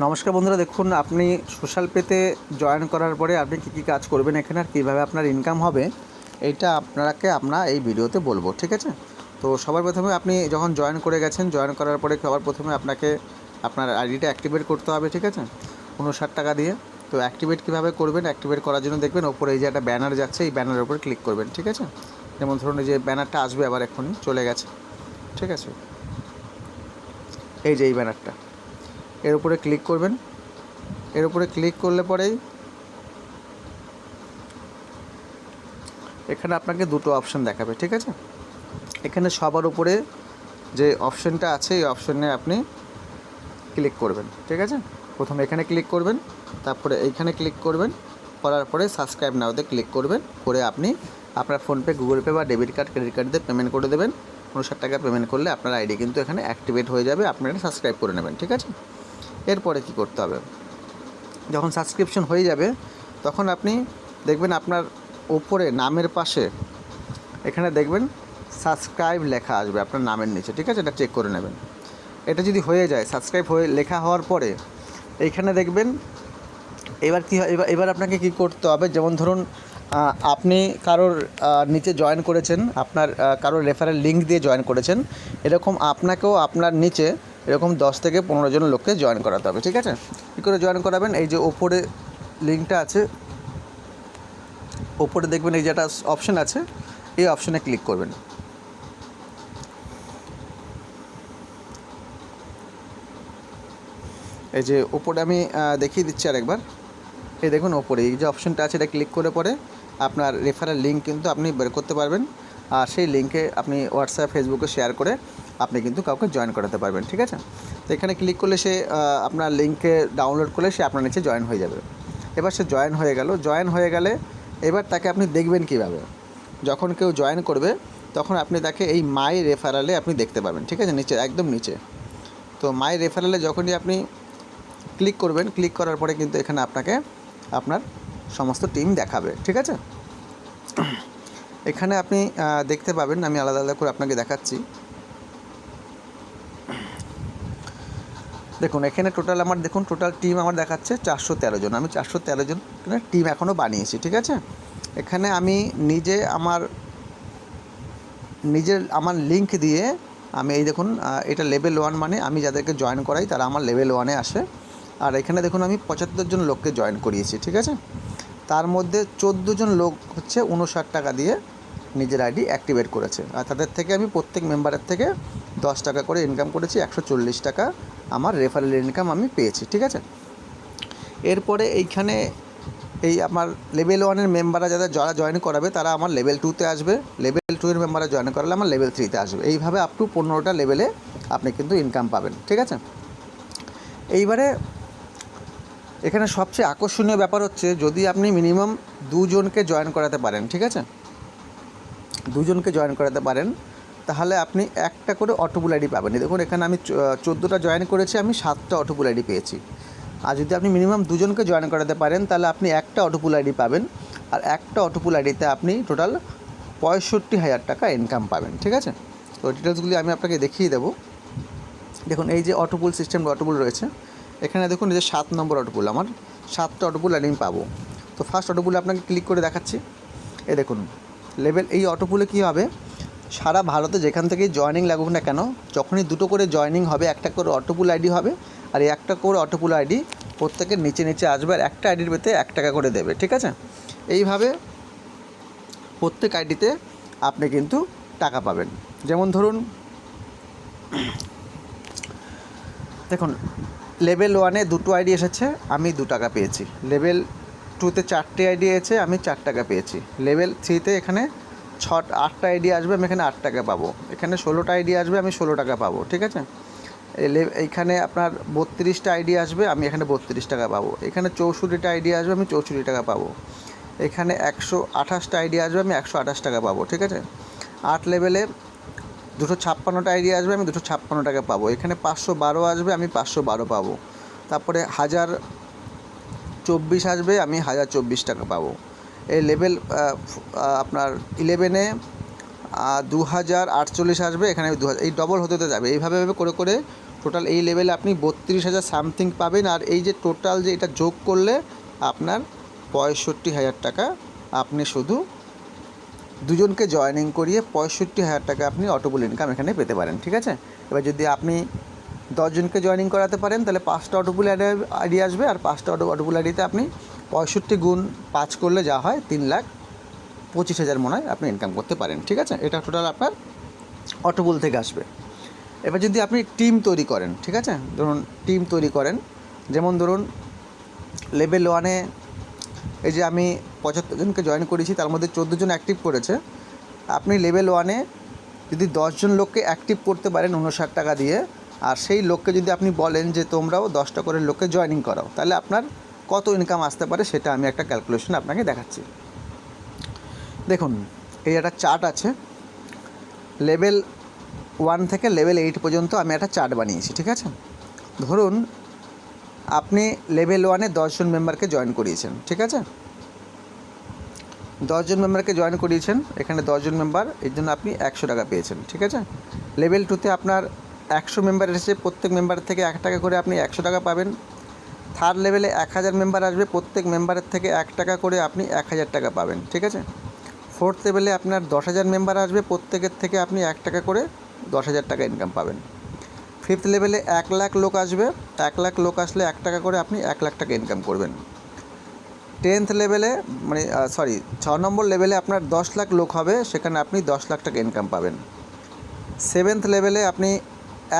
নমস্কার বন্ধুরা, দেখুন, আপনি সোশ্যাল পেতে জয়েন করার পরে আপনি কী কী কাজ করবেন এখানে আর কীভাবে আপনার ইনকাম হবে এইটা আপনাকে আমরা এই ভিডিওতে বলব, ঠিক আছে? তো সবার প্রথমে আপনি যখন জয়েন করে গেছেন জয়েন করার পরে সবার প্রথমে আপনাকে আপনার আইডিটা অ্যাক্টিভেট করতে হবে, ঠিক আছে? উনষাট টাকা দিয়ে। তো অ্যাক্টিভেট কীভাবে করবেন অ্যাক্টিভেট করার জন্য দেখবেন ওপরে এই যে একটা ব্যানার যাচ্ছে, এই ব্যানারের উপরে ক্লিক করবেন, ঠিক আছে? যেমন ধরুন, এই যে ব্যানারটা আসবে আবার এক্ষুনি, চলে গেছে, ঠিক আছে? এই যে এই ব্যানারটা এর উপরে ক্লিক করবেন। এর উপরে ক্লিক করলে পরেই এখানে আপনাকে দুটো অপশান দেখাবে, ঠিক আছে? এখানে সবার উপরে যে অপশানটা আছে, এই অপশানে আপনি ক্লিক করবেন, ঠিক আছে? প্রথমে এখানে ক্লিক করবেন, তারপরে এইখানে ক্লিক করবেন, করার পরে সাবস্ক্রাইব নাওতে ক্লিক করবেন, করে আপনি আপনার ফোনপে গুগল পে বা ডেবিট কার্ড ক্রেডিট কার্ড দিয়ে পেমেন্ট করে দেবেন। উনষাট টাকা পেমেন্ট করলে আপনার আইডি কিন্তু এখানে অ্যাক্টিভেট হয়ে যাবে, আপনারা সাবস্ক্রাইব করে নেবেন, ঠিক আছে? এরপরে কি করতে হবে? যখন সাবস্ক্রিপশন হয়ে যাবে, তখন আপনি দেখবেন আপনার ওপরে নামের পাশে এখানে দেখবেন সাবস্ক্রাইব লেখা আসবে আপনার নামের নিচে, ঠিক আছে? এটা চেক করে নেবেন। এটা যদি হয়ে যায় সাবস্ক্রাইব হয়ে, লেখা হওয়ার পরে এইখানে দেখবেন এবার কী হয়, এবার এবার আপনাকে কী করতে হবে? যেমন ধরুন আপনি কারোর নিচে জয়েন করেছেন, আপনার কারোর রেফারেল লিঙ্ক দিয়ে জয়েন করেছেন, এরকম আপনাকেও আপনার নিচে এরকম দশ থেকে পনেরো জন লোককে জয়েন করাতে হবে, ঠিক আছে? কী করে জয়েন করাবেন? এই যে ওপরে লিঙ্কটা আছে, ওপরে দেখবেন এই যে একটা অপশন আছে, এই অপশনে ক্লিক করবেন। এই যে ওপরে আমি দেখিয়ে দিচ্ছি আরেকবার। এই দেখুন ওপরে, এই যে অপশনটা আছে, এটা ক্লিক করে পরে আপনার রেফারেল লিঙ্ক কিন্তু আপনি বের করতে পারবেন। আর সেই লিঙ্কে আপনি হোয়াটসঅ্যাপ ফেসবুকে শেয়ার করে আপনি কিন্তু কাউকে জয়েন করাতে পারবেন, ঠিক আছে? তো এখানে ক্লিক করলে সে আপনার লিঙ্কে ডাউনলোড করলে সে আপনার নিচে জয়েন হয়ে যাবে। এবার সে জয়েন হয়ে গেল জয়েন হয়ে গেলে এবার তাকে আপনি দেখবেন কীভাবে? যখন কেউ জয়েন করবে, তখন আপনি তাকে এই মাই রেফারালে আপনি দেখতে পাবেন, ঠিক আছে? নিচে, একদম নিচে। তো মাই রেফারালে যখনই আপনি ক্লিক করবেন ক্লিক করার পরে কিন্তু এখানে আপনাকে আপনার সমস্ত টিম দেখাবে, ঠিক আছে? এখানে আপনি দেখতে পাবেন, আমি আলাদা আলাদা করে আপনাকে দেখাচ্ছি। দেখুন, এখানে টোটাল আমার, দেখুন টোটাল টিম আমার দেখাচ্ছে চারশো তেরো জন। আমি চারশো তেরো জন টিম এখনও বানিয়েছি, ঠিক আছে? এখানে আমি নিজে আমার, নিজের, আমার লিঙ্ক দিয়ে আমি এই দেখুন এটা লেভেল ওয়ান মানে আমি যাদেরকে জয়েন করাই তারা আমার লেভেল ওয়ানে আসে। আর এখানে দেখুন, আমি পঁচাত্তর জন লোককে জয়েন করিয়েছি, ঠিক আছে? তার মধ্যে চোদ্দ জন লোক হচ্ছে উনষাট টাকা দিয়ে নিজের আইডি অ্যাক্টিভেট করেছে। আর তাদের থেকে আমি প্রত্যেক মেম্বারের থেকে দশ টাকা করে ইনকাম করেছি, একশো চল্লিশ টাকা। আমার রেফারেল ইনকাম আমি পেয়েছি, ঠিক আছে? এরপরে এইখানে এই আমার লেভেল ওয়ানের মেম্বাররা যারা যারা জয়েন করাবে, তারা আমার লেভেল টুতে আসবে। লেভেল টু এর মেম্বাররা জয়েন করালে আমার লেভেল থ্রিতে আসবে। এইভাবে আপ টু পনেরোটা লেভেলে আপনি কিন্তু ইনকাম পাবেন, ঠিক আছে? এইবারে এখানে সবচেয়ে আকর্ষণীয় ব্যাপার হচ্ছে, যদি আপনি মিনিমাম দুজনকে জয়েন করাতে পারেন, ঠিক আছে? দুজনকে জয়েন করাতে পারেন তাহলে আপনি একটা করে অটোপুল আইডি পাবেন। দেখুন, এখানে আমি চোদ্দোটা জয়েন করেছি, আমি সাতটা অটোপুল আইডি পেয়েছি। আর যদি আপনি মিনিমাম দুজনকে জয়েন করাতে পারেন, তাহলে আপনি একটা অটোপুল আইডি পাবেন। আর একটা অটোপুল আইডিতে আপনি টোটাল পঁয়ষট্টি হাজার টাকা ইনকাম পাবেন, ঠিক আছে? তো ডিটেলসগুলি আমি আপনাকে দেখিয়ে দেবো। দেখুন, এই যে অটোপুল সিস্টেম অটোপুল রয়েছে, এখানে দেখুন, এই যে সাত নম্বর অটোপুল আমার সাতটা অটোপুল আইডি আমি পাবো। তো ফার্স্ট অটোপুলে আপনাকে ক্লিক করে দেখাচ্ছি। এ দেখুন লেভেল এই অটোপুলে কী হবে? সারা ভারতে যেখান থেকেই জয়নিং লাগুক না কেন, যখনই দুটো করে জয়নিং হবে, একটা করে অটোপুল আইডি হবে, আর এই একটা করে অটোপুল আইডি প্রত্যেকের নিচে নিচে আসবে, আর একটা আইডির পেতে এক টাকা করে দেবে, ঠিক আছে? এইভাবে প্রত্যেক আইডিতে আপনি কিন্তু টাকা পাবেন। যেমন ধরুন, দেখুন, লেভেল ওয়ানে দুটো আইডি এসেছে, আমি দু টাকা পেয়েছি। লেভেল টুতে চারটে আইডি এসেছে, আমি চার টাকা পেয়েছি। লেভেল থ্রিতে এখানে ছ আটটা আইডি আসবে, আমি এখানে আট টাকা পাবো। এখানে ষোলোটা আইডি আসবে, আমি ষোলো টাকা পাবো, ঠিক আছে? এইখানে আপনার বত্রিশটা আইডি আসবে, আমি এখানে বত্রিশ টাকা পাবো। এখানে চৌষট্টিটা আইডি আসবে, আমি চৌষট্টি টাকা পাবো। এখানে একশো আঠাশটা আইডি আসবে, আমি একশো আঠাশ টাকা পাবো, ঠিক আছে? আট লেভেলে দুশো ছাপ্পান্নটা আইডি আসবে, আমি দুশো ছাপ্পান্ন টাকা পাবো। এখানে পাঁচশো বারো আসবে, আমি পাঁচশো বারো পাবো। তারপরে হাজার চব্বিশ আসবে, আমি হাজার চব্বিশ টাকা পাবো। এই লেভেল আপনার ইলেভেনে দু হাজার আটচল্লিশ আসবে, এখানে দু হাজার এই ডবল হতে হতে যাবে। এইভাবে ভাবে করে করে টোটাল এই লেভেলে আপনি বত্রিশ হাজার সামথিং পাবেন। আর এই যে টোটাল যে এটা যোগ করলে আপনার পঁয়ষট্টি হাজার টাকা আপনি শুধু দুজনকে জয়েনিং করিয়ে পঁয়ষট্টি হাজার টাকা আপনি অটোবুল ইনকাম এখানে পেতে পারেন, ঠিক আছে? এবার যদি আপনি দশজনকে জয়েনিং করাতে পারেন, তাহলে পাঁচটা অটোবুল আইডি আসবে, আর পাঁচটা অটো অটোবুল আইডিতে আপনি পঁয়ষট্টি গুণ পাঁচ করলে যা হয় তিন লাখ পঁচিশ হাজার মনে হয় আপনি ইনকাম করতে পারেন, ঠিক আছে? এটা টোটাল আপনার অটোবুল থেকে আসবে। এবার যদি আপনি টিম তৈরি করেন, ঠিক আছে? ধরুন টিম তৈরি করেন, যেমন ধরুন লেভেল ওয়ানে এই যে আমি পঁচাত্তর জনকে জয়েন করেছি, তার মধ্যে চোদ্দ জন অ্যাক্টিভ করেছে। আপনি লেভেল ওয়ানে যদি দশজন লোককে অ্যাক্টিভ করতে পারেন উনষাট টাকা দিয়ে, আর সেই লোককে যদি আপনি বলেন যে তোমরাও দশটা করে লোককে জয়েনিং করাও, তাহলে আপনার কত ইনকাম আসতে পারে সেটা আমি একটা ক্যালকুলেশন আপনাকে দেখাচ্ছি। দেখুন, এই একটা চার্ট আছে। লেভেল ওয়ান থেকে লেভেল এইট পর্যন্ত আমি একটা চার্ট বানিয়েছি, ঠিক আছে? ধরুন, আপনি লেভেল ওয়ানে দশজন মেম্বারকে জয়েন করিয়েছেন, ঠিক আছে? দশজন মেম্বারকে জয়েন করিয়েছেন, এখানে দশজন মেম্বার এর জন্য আপনি একশো টাকা পেয়েছেন, ঠিক আছে? লেভেল টুতে আপনার একশো মেম্বার এসেছে, প্রত্যেক মেম্বার থেকে এক টাকা করে আপনি একশো টাকা পাবেন। থার্ড লেভেলে এক হাজার মেম্বার আসবে, প্রত্যেক মেম্বারের থেকে এক টাকা করে আপনি এক হাজার টাকা পাবেন, ঠিক আছে? ফোর্থ লেভেলে আপনার দশ হাজার মেম্বার আসবে, প্রত্যেকের থেকে আপনি এক টাকা করে দশ হাজার টাকা ইনকাম পাবেন। ফিফথ লেভেলে এক লাখ লোক আসবে, এক লাখ লোক আসলে এক টাকা করে আপনি এক লাখ টাকা ইনকাম করবেন। টেন্থ লেভেলে মানে সরি ছ নম্বর লেভেলে আপনার দশ লাখ লোক হবে, সেখানে আপনি দশ লাখ টাকা ইনকাম পাবেন। সেভেন্থ লেভেলে আপনি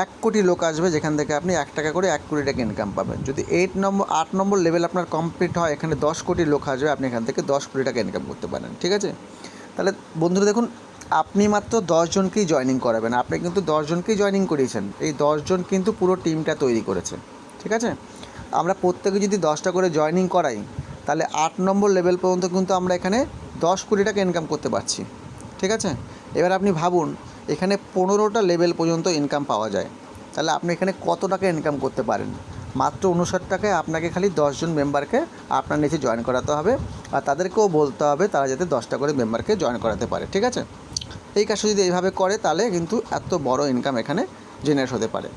এক কোটি লোক আসবে যেখান থেকে আপনি এক টাকা করে এক কোটি টাকা ইনকাম পাবেন। যদি এইট নম্বর আট নম্বর লেভেল আপনার কমপ্লিট হয়, এখানে দশ কোটি লোক আসবে, আপনি এখান থেকে দশ কোটি টাকা ইনকাম করতে পারেন, ঠিক আছে? তাহলে বন্ধুরা দেখুন, আপনি মাত্র দশজনকেই জয়েনিং করাবেন। আপনি কিন্তু দশজনকেই জয়েনিং করিয়েছেন। এই দশজন কিন্তু পুরো টিমটা তৈরি করেছে, ঠিক আছে? আমরা প্রত্যেকে যদি দশটা করে জয়েনিং করাই, তাহলে আট নম্বর লেভেল পর্যন্ত কিন্তু আমরা এখানে দশ কোটি টাকা ইনকাম করতে পারছি, ঠিক আছে? এবার আপনি ভাবুন এখানে পনেরোটা লেভেল পর্যন্ত ইনকাম পাওয়া যায়। তাহলে আপনি এখানে কত টাকা ইনকাম করতে পারেন? মাত্র উনষাট টাকায় আপনাকে খালি দশজন মেম্বারকে আপনার নিচে জয়েন করাতে হবে। আর তাদেরকেও বলতে হবে তারা যাতে দশটা করে মেম্বারকে জয়েন করাতে পারে, ঠিক আছে? এই কাজটা যদি এইভাবে করে, তাহলে কিন্তু এত বড় ইনকাম এখানে জেনারেট হতে পারে।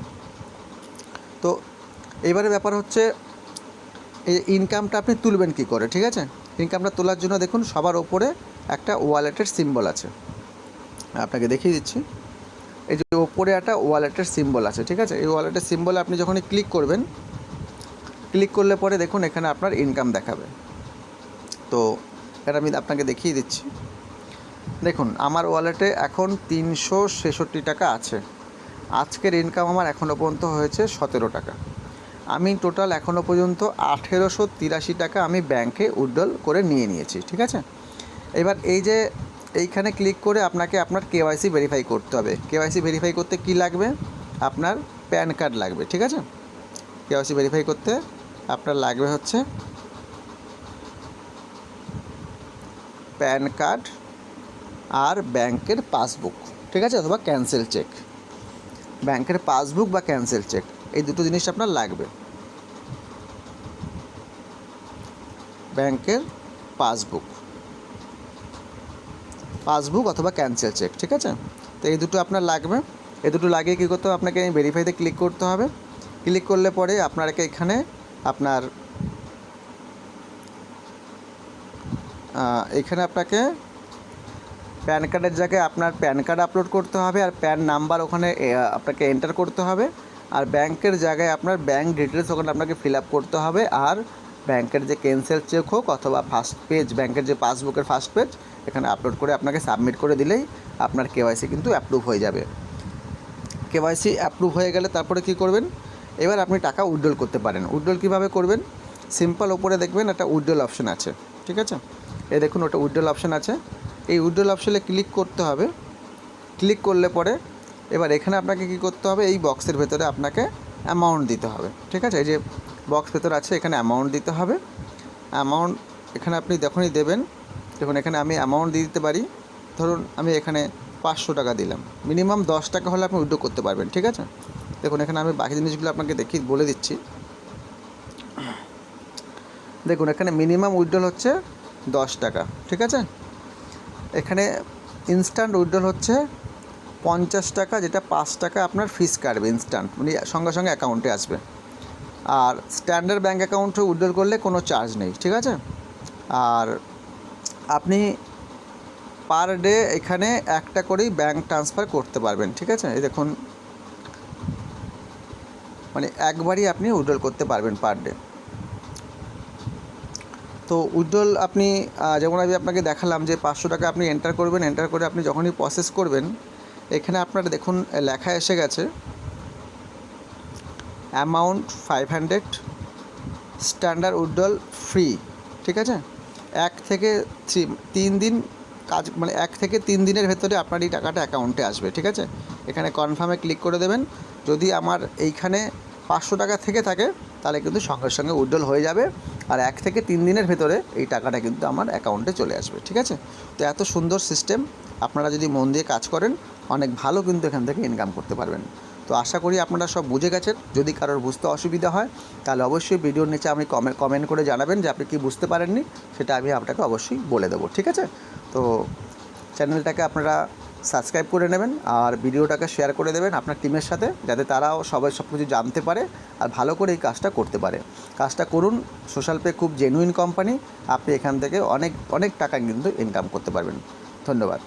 তো এবারে ব্যাপার হচ্ছে, এই ইনকামটা আপনি তুলবেন কী করে, ঠিক আছে? ইনকামটা তোলার জন্য দেখুন, সবার ওপরে একটা ওয়ালেটের সিম্বল আছে। আপনাকে দেখিয়ে দিচ্ছি। এই যে ওপরে একটা ওয়ালেটের সিম্বল আছে, ঠিক আছে? এই ওয়ালেটের সিম্বলে আপনি যখনই ক্লিক করবেন ক্লিক করলে পরে দেখুন এখানে আপনার ইনকাম দেখাবে। তো এটা আমি আপনাকে দেখিয়ে দিচ্ছি। দেখুন, আমার ওয়ালেটে এখন তিনশো ছেষট্টি টাকা আছে। আজকের ইনকাম আমার এখনও পর্যন্ত হয়েছে সতেরো টাকা। আমি টোটাল এখনও পর্যন্ত আঠেরোশো তিরাশি টাকা আমি ব্যাংকে উইড্রল করে নিয়ে নিয়েছি, ঠিক আছে? এবার এই যে এইখানে ক্লিক করে আপনাকে আপনার কেওয়াইসি ভেরিফাই করতে হবে। কেওয়াইসি ভেরিফাই করতে কি লাগবে? আপনার প্যান কার্ড লাগবে, ঠিক আছে? কেওয়াইসি ভেরিফাই করতে আপনার লাগবে হচ্ছে প্যান কার্ড আর ব্যাংকের পাসবুক, ঠিক আছে? অথবা ক্যান্সেল চেক ব্যাংকের পাসবুক বা ক্যান্সেল চেক এই দুটো জিনিস আপনার লাগবে। ব্যাংকের পাসবুক। পাসবুক অথবা ক্যান্সেল চেক, ঠিক আছে? তো এই দুটো আপনার লাগবে। এই দুটো লাগিয়ে কী করতে হবে? আপনাকে ভেরিফাইতে ক্লিক করতে হবে। ক্লিক করলে পরে আপনাকে এখানে আপনার এখানে আপনাকে প্যান কার্ডের জায়গায় আপনার প্যান কার্ড আপলোড করতে হবে আর প্যান নাম্বার ওখানে আপনাকে এন্টার করতে হবে। আর ব্যাংকের জায়গায় আপনার ব্যাংক ডিটেলস ওখানে আপনাকে ফিল আপ করতে হবে। আর ব্যাংকের যে ক্যান্সেল চেক হোক অথবা ফার্স্ট পেজ ব্যাংকের যে পাসবুকের ফার্স্ট পেজ এখানে আপলোড করে আপনাকে সাবমিট করে দিলেই আপনার কেওয়াইসি কিন্তু অ্যাপ্রুভ হয়ে যাবে। কেওয়াইসি অ্যাপ্রুভ হয়ে গেলে তারপরে কী করবেন? এবার আপনি টাকা উইথড্রল করতে পারেন। উইথড্রল কীভাবে করবেন? সিম্পল ওপরে দেখবেন একটা উইথড্রল অপশন আছে, ঠিক আছে? এই দেখুন ওটা উইথড্রল অপশন আছে। এই উইথড্রল অপশনে ক্লিক করতে হবে। ক্লিক করলে পরে এবার এখানে আপনাকে কী করতে হবে? এই বক্সের ভেতরে আপনাকে অ্যামাউন্ট দিতে হবে, ঠিক আছে? এই যে বক্স ভেতর আছে, এখানে অ্যামাউন্ট দিতে হবে। অ্যামাউন্ট এখানে আপনি যখনই দেবেন, দেখুন এখানে আমি অ্যামাউন্ট দিয়ে দিতে পারি। ধরুন আমি এখানে পাঁচশো টাকা দিলাম। মিনিমাম দশ টাকা হলে আপনি উইথড্র করতে পারবেন, ঠিক আছে? দেখুন এখানে আমি বাকি জিনিসগুলো আপনাকে দেখি বলে দিচ্ছি। দেখুন এখানে মিনিমাম উইথড্রল হচ্ছে দশ টাকা, ঠিক আছে? এখানে ইনস্ট্যান্ট উইথড্রল হচ্ছে পঞ্চাশ টাকা, যেটা পাঁচ টাকা আপনার ফিস কাটবে ইনস্ট্যান্ট মানে সঙ্গে সঙ্গে অ্যাকাউন্টে আসবে। আর স্ট্যান্ডার্ড ব্যাঙ্ক অ্যাকাউন্টে উইথড্রল করলে কোনো চার্জ নেই, ঠিক আছে? আর আপনি পার ডে এখানে একটা করেই ব্যাঙ্ক ট্রান্সফার করতে পারবেন, ঠিক আছে? এই দেখুন মানে একবারই আপনি উইথড্রল করতে পারবেন পার ডে তো উইথড্রল আপনি যেমন আমি আপনাকে দেখালাম যে পাঁচশো টাকা আপনি এন্টার করবেন এন্টার করে আপনি যখনই প্রসেস করবেন, এখানে আপনার দেখুন, লেখা এসে গেছে amount five hundred, standard withdrawal free, ঠিক আছে? এক থেকে থ্রি, তিন দিন কাজ মানে এক থেকে তিন দিনের ভেতরে আপনার এই টাকাটা অ্যাকাউন্টে আসবে, ঠিক আছে? এখানে কনফার্মে ক্লিক করে দেবেন। যদি আমার এইখানে পাঁচশো টাকা থেকে থাকে, তাহলে কিন্তু সঙ্গে সঙ্গে উইথড্রল হয়ে যাবে আর এক থেকে তিন দিনের ভেতরে এই টাকাটা কিন্তু আমার অ্যাকাউন্টে চলে আসবে, ঠিক আছে? তো এত সুন্দর সিস্টেম, আপনারা যদি মন দিয়ে কাজ করেন, অনেক ভালো কিন্তু এখান থেকে ইনকাম করতে পারবেন। তো আশা করি আপনারা সব বুঝে গেছেন। যদি কারোর বুঝতে অসুবিধা হয়, তাহলে অবশ্যই ভিডিওর নিচে আপনি কমেন্ট কমেন্ট করে জানাবেন যে আপনি কি বুঝতে পারেননি, সেটা আমি আপনাকে অবশ্যই বলে দেবো, ঠিক আছে? তো চ্যানেলটাকে আপনারা সাবস্ক্রাইব করে নেবেন আর ভিডিওটাকে শেয়ার করে দেবেন আপনার টিমের সাথে, যাতে তারাও সবাই সব কিছু জানতে পারে আর ভালো করে এই কাজটা করতে পারে। কাজটা করুন সোশ্যাল পে খুব জেনুইন কোম্পানি আপনি এখান থেকে অনেক অনেক টাকা কিন্তু ইনকাম করতে পারবেন। ধন্যবাদ।